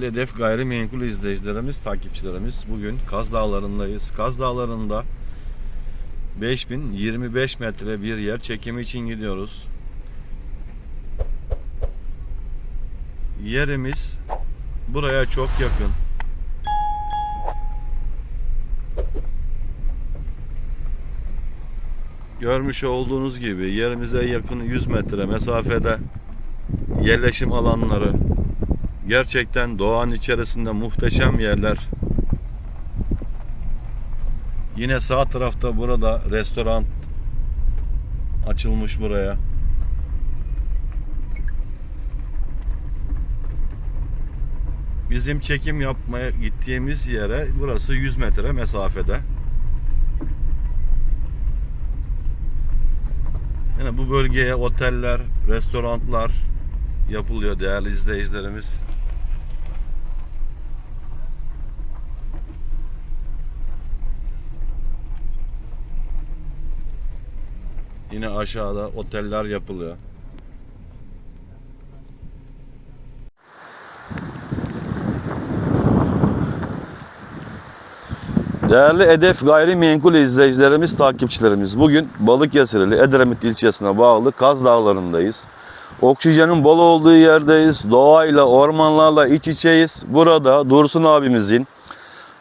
Değerli Hedef Gayrimenkul izleyicilerimiz, takipçilerimiz bugün Kaz Dağları'ndayız. Kaz Dağları'nda 5025 metre bir yer çekimi için gidiyoruz. Yerimiz buraya çok yakın. Görmüş olduğunuz gibi yerimize yakın 100 metre mesafede yerleşim alanları, gerçekten doğanın içerisinde muhteşem yerler. Yine sağ tarafta burada restoran açılmış buraya. Bizim çekim yapmaya gittiğimiz yere burası 100 metre mesafede. Yani bu bölgeye oteller, restoranlar yapılıyor değerli izleyicilerimiz. Yine aşağıda oteller yapılıyor. Değerli Edef Gayrimenkul izleyicilerimiz, takipçilerimiz. Bugün Balıkesirli Edremit ilçesine bağlı Kaz Dağları'ndayız. Oksijenin bol olduğu yerdeyiz. Doğayla, ormanlarla iç içeyiz. Burada Dursun abimizin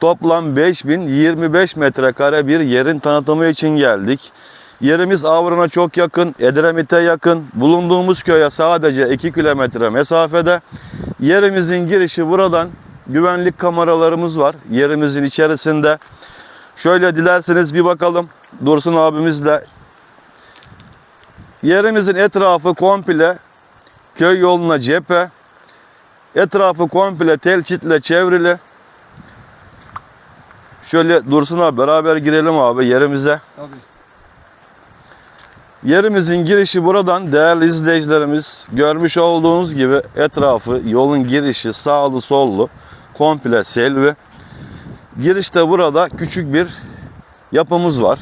toplam 5025 metrekare bir yerin tanıtımı için geldik. Yerimiz Avran'a çok yakın, Edremit'e yakın. Bulunduğumuz köye sadece 2 kilometre mesafede. Yerimizin girişi buradan güvenlik kameralarımız var yerimizin içerisinde. Şöyle dilerseniz bir bakalım Dursun abimizle. Yerimizin etrafı komple köy yoluna cephe. Etrafı komple telçitle çevrili. Şöyle Dursun abi beraber girelim abi yerimize. Tabii. Yerimizin girişi buradan değerli izleyicilerimiz görmüş olduğunuz gibi etrafı yolun girişi sağlı sollu komple selvi. Girişte burada küçük bir yapımız var.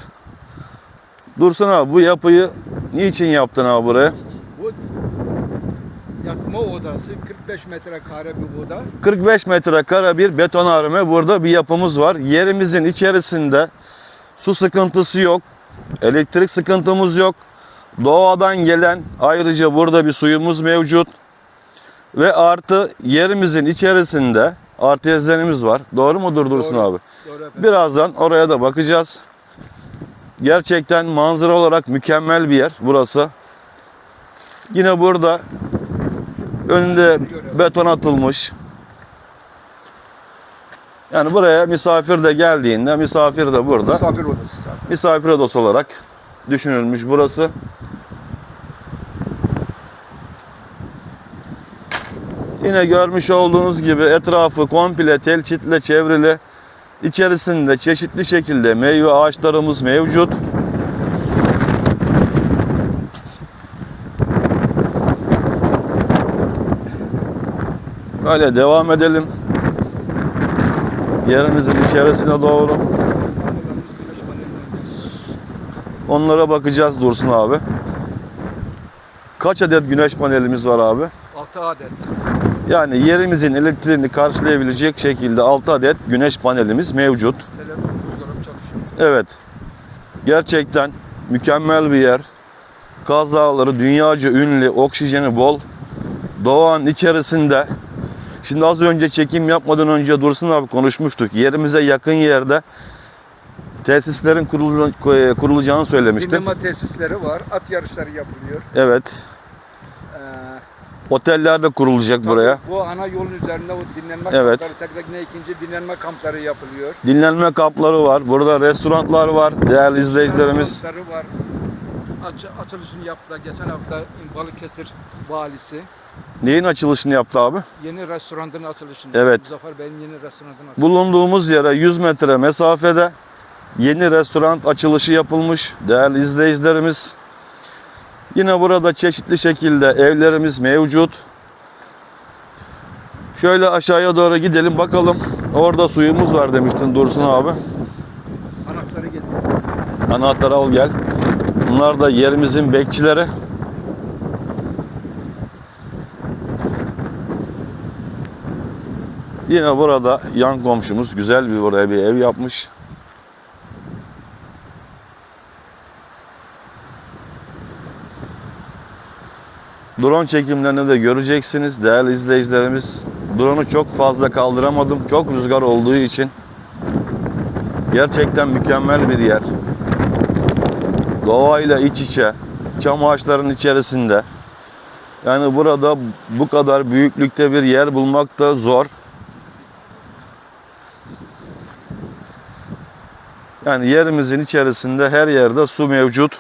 Dursun abi bu yapıyı niçin yaptın abi buraya? Bu yatma odası 45 metrekare bir oda. 45 metrekare bir betonarme burada bir yapımız var. Yerimizin içerisinde su sıkıntısı yok. Elektrik sıkıntımız yok. Doğadan gelen ayrıca burada bir suyumuz mevcut. Ve artı yerimizin içerisinde artezlerimiz var. Doğru mudur Dursun Doğru. abi? Doğru efendim. Birazdan oraya da bakacağız. Gerçekten manzara olarak mükemmel bir yer burası. Yine burada önünde beton atılmış. Yani buraya misafir de geldiğinde misafir de burada. Misafir odası zaten. Misafir odası olarak düşünülmüş burası. Yine görmüş olduğunuz gibi etrafı komple telçitle çevrili. İçerisinde çeşitli şekilde meyve ağaçlarımız mevcut. Böyle devam edelim. Yerimizin içerisine doğru. Onlara bakacağız Dursun abi. Kaç adet güneş panelimiz var abi? 6 adet. Yani yerimizin elektriğini karşılayabilecek şekilde 6 adet güneş panelimiz mevcut. Evet. Gerçekten mükemmel bir yer. Kaz Dağları dünyaca ünlü, oksijeni bol. Doğanın içerisinde. Şimdi az önce çekim yapmadan önce Dursun abi konuşmuştuk. Yerimize yakın yerde tesislerin kurulu- kurulacağını söylemiştim. Dinleme tesisleri var. At yarışları yapılıyor. Evet. Ee, Oteller de kurulacak tabii buraya. Bu ana yolun üzerinde o dinlenme Evet. kampları, tekrar ikinci dinlenme kampları yapılıyor. Dinlenme kampları var. Burada restoranlar var. Değerli izleyicilerimiz. Kampları var. Aç, açılışını yaptılar. Geçen hafta Balıkesir valisi. Neyin açılışını yaptı abi? Yeni restoranın açılışını. Evet. Muzaffer Bey'in yeni restoranın açılışını. Bulunduğumuz yere 100 metre mesafede yeni restoran açılışı yapılmış. Değerli izleyicilerimiz. Yine burada çeşitli şekilde evlerimiz mevcut. Şöyle aşağıya doğru gidelim bakalım. Orada suyumuz var demiştin Dursun abi. Anahtarı getirdim. Anahtarı al gel. Bunlar da yerimizin bekçileri. Yine burada yan komşumuz güzel bir buraya bir ev yapmış. Drone çekimlerini de göreceksiniz değerli izleyicilerimiz. Drone'u çok fazla kaldıramadım. Çok rüzgar olduğu için. Gerçekten mükemmel bir yer. Doğayla iç içe. Çam ağaçların içerisinde. Yani burada bu kadar büyüklükte bir yer bulmak da zor. Yani yerimizin içerisinde her yerde su mevcut.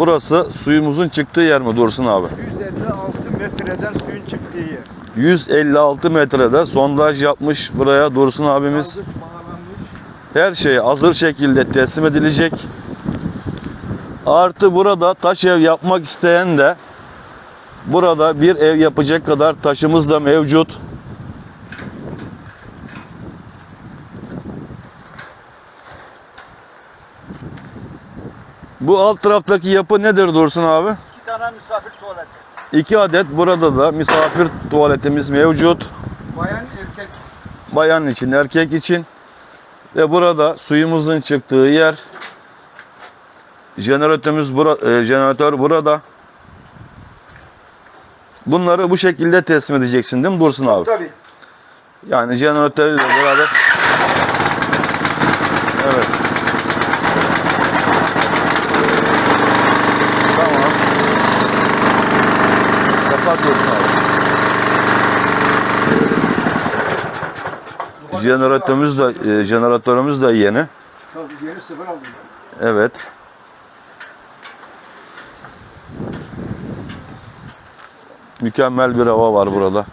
Burası suyumuzun çıktığı yer mi Dursun abi? 156 metreden suyun çıktığı yer. 156 metrede sondaj yapmış buraya Dursun abimiz. Kazık bağlanmış. Her şey hazır şekilde teslim edilecek. Artı burada taş ev yapmak isteyen de burada bir ev yapacak kadar taşımız da mevcut. Bu alt taraftaki yapı nedir Dursun abi? İki tane misafir tuvaleti. İki adet burada da misafir tuvaletimiz mevcut. Bayan erkek. Bayan için, erkek için. Ve burada suyumuzun çıktığı yer. Jeneratörümüz bura, e, jeneratör burada. Bunları bu şekilde teslim edeceksin değil mi Dursun abi? Tabii. Yani jeneratörüyle beraber. Evet. Tamam. Kapat Dursun abi. Jeneratörümüz de e, jeneratörümüz de yeni. Tabii yeni sıfır aldım. Evet. Mükemmel bir hava var burada.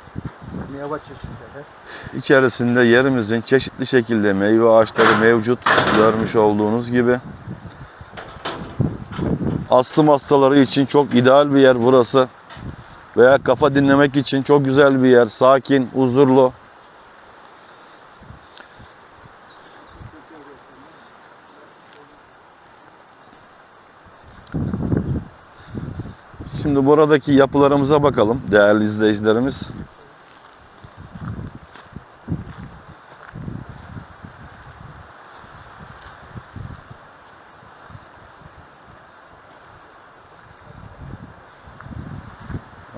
Meyve çeşitleri. İçerisinde yerimizin çeşitli şekilde meyve ağaçları mevcut. Görmüş olduğunuz gibi. Astım hastaları için çok ideal bir yer burası. Veya kafa dinlemek için çok güzel bir yer. Sakin, huzurlu. Şimdi buradaki yapılarımıza bakalım değerli izleyicilerimiz.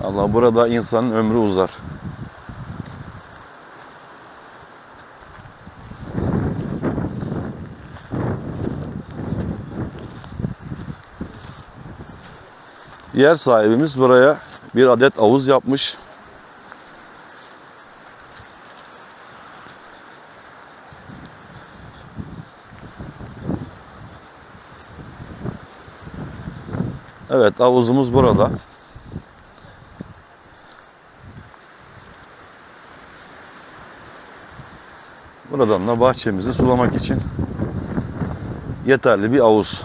Allah burada insanın ömrü uzar. Yer sahibimiz buraya bir adet havuz yapmış. Evet havuzumuz burada. Buradan da bahçemizi sulamak için yeterli bir havuz.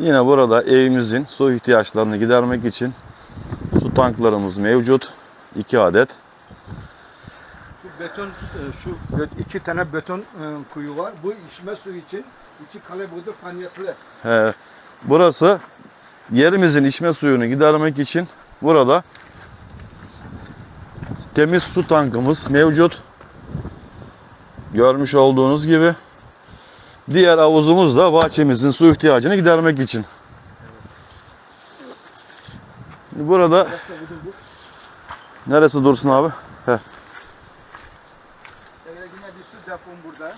Yine burada evimizin su ihtiyaçlarını gidermek için su tanklarımız mevcut. 2 adet. Şu beton, e, şu iki tane beton e, kuyu var. Bu içme suyu için iki kale budur fanyaslı. He, burası yerimizin içme suyunu gidermek için burada temiz su tankımız mevcut. Görmüş olduğunuz gibi. Diğer havuzumuz da bahçemizin su ihtiyacını gidermek için. Burada neresi dursun abi? Yine bir su depom burada.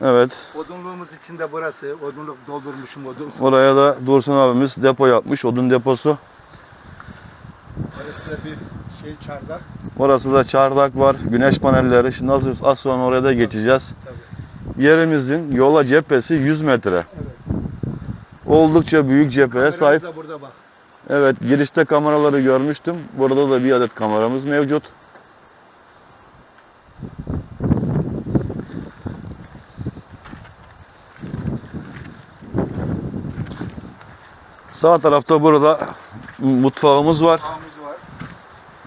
Evet. Odunluğumuz için de burası. Odunluk doldurmuşum odun. Oraya da Dursun abimiz depo yapmış. Odun deposu. Burası da bir şey çardak. Orası da çardak var. Güneş panelleri. Şimdi az, az sonra oraya da geçeceğiz. Yerimizin yola cephesi 100 metre. Oldukça büyük cepheye sahip. Burada bak. Evet girişte kameraları görmüştüm. Burada da bir adet kameramız mevcut. Sağ tarafta burada mutfağımız var. Ağımız var.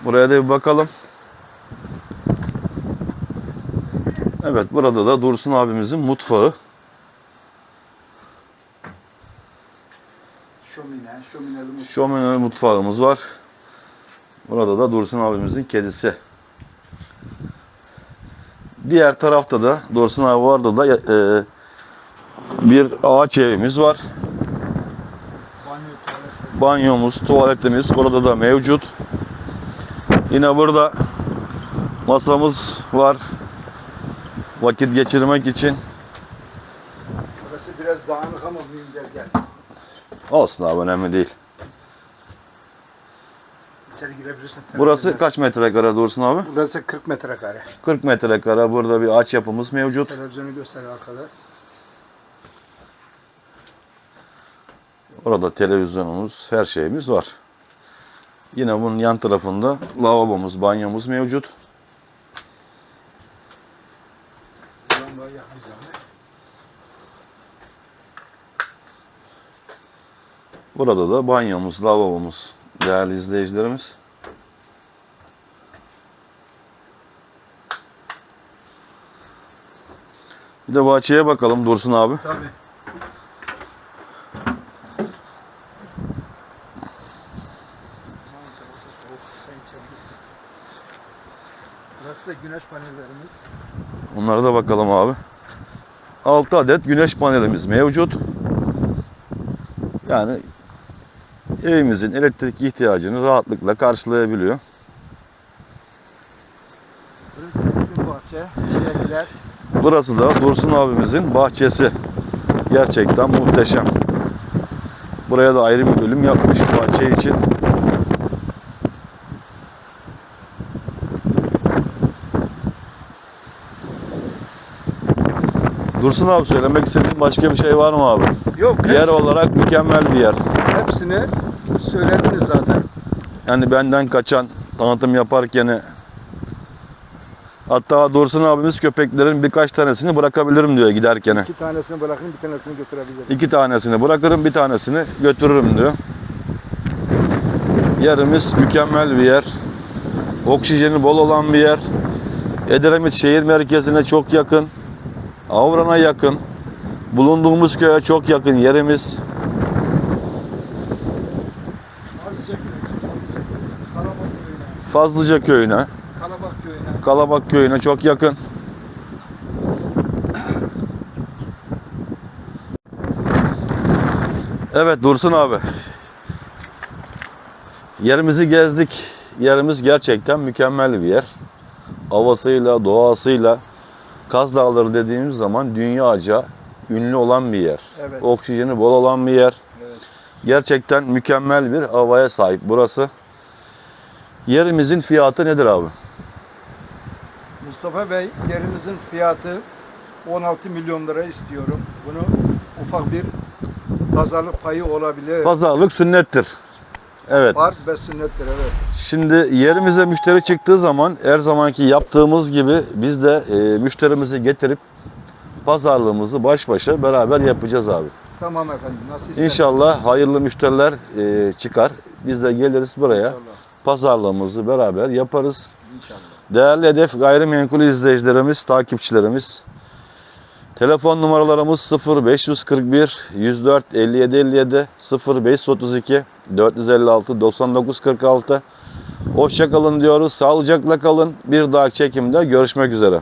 Buraya da bir bakalım. Evet burada da Dursun abimizin mutfağı. şömineli mutfak. Şömineli mutfağımız var. Burada da Dursun abimizin kedisi. Diğer tarafta da Dursun abi vardı da e, bir ağaç evimiz var. Banyomuz, tuvaletimiz burada da mevcut. Yine burada masamız var. Vakit geçirmek için. Burası biraz dağınık ama mühim gel gel. Olsun abi önemli değil. İçeri girebilirsin. Burası Televizyon. kaç metrekare Dursun abi? Burası 40 metrekare. 40 metrekare. Burada bir ağaç yapımız mevcut. Televizyonu göster arkada. Orada televizyonumuz, her şeyimiz var. Yine bunun yan tarafında lavabomuz, banyomuz mevcut. Burada da banyomuz, lavabomuz değerli izleyicilerimiz. Bir de bahçeye bakalım Dursun abi. Tabii. Burası da güneş panellerimiz. Onlara da bakalım abi. 6 adet güneş panelimiz mevcut. Yani evimizin elektrik ihtiyacını rahatlıkla karşılayabiliyor. Burası da bizim bahçe. Çilekler. Burası da Dursun abimizin bahçesi. Gerçekten muhteşem. Buraya da ayrı bir bölüm yapmış bahçe için. Dursun abi söylemek istediğin başka bir şey var mı abi? Yok. Yer olarak mükemmel bir yer. Hepsini söylediniz zaten. Yani benden kaçan tanıtım yaparken hatta Dursun abimiz köpeklerin birkaç tanesini bırakabilirim diyor giderken. İki tanesini bırakın bir tanesini götürebilirim. İki tanesini bırakırım bir tanesini götürürüm diyor. Yerimiz mükemmel bir yer. Oksijeni bol olan bir yer. Edremit şehir merkezine çok yakın. Avran'a yakın. Bulunduğumuz köye çok yakın yerimiz. Azıcık Kalabak köyüne. Fazlıca köyüne, Kalabak köyüne. Kalabak köyüne çok yakın. Evet Dursun abi. Yerimizi gezdik. Yerimiz gerçekten mükemmel bir yer. Havasıyla, doğasıyla Kaz Dağları dediğimiz zaman dünyaca ünlü olan bir yer. Evet. Oksijeni bol olan bir yer. Evet. Gerçekten mükemmel bir havaya sahip burası. Yerimizin fiyatı nedir abi? Mustafa Bey yerimizin fiyatı 16 milyon lira istiyorum. Bunu ufak bir pazarlık payı olabilir. Pazarlık sünnettir. Evet. Farz ve sünnettir evet. Şimdi yerimize müşteri çıktığı zaman her zamanki yaptığımız gibi biz de e, müşterimizi getirip pazarlığımızı baş başa beraber yapacağız abi. Tamam efendim. Nasıl. İnşallah hayırlı müşteriler e, çıkar. Biz de geliriz buraya. İnşallah. Pazarlığımızı beraber yaparız. İnşallah. Değerli hedef gayrimenkul izleyicilerimiz, takipçilerimiz. Telefon numaralarımız 0541 104 57 57 0532 456 99 46. Hoşça kalın diyoruz. Sağlıcakla kalın. Bir dahaki çekimde görüşmek üzere.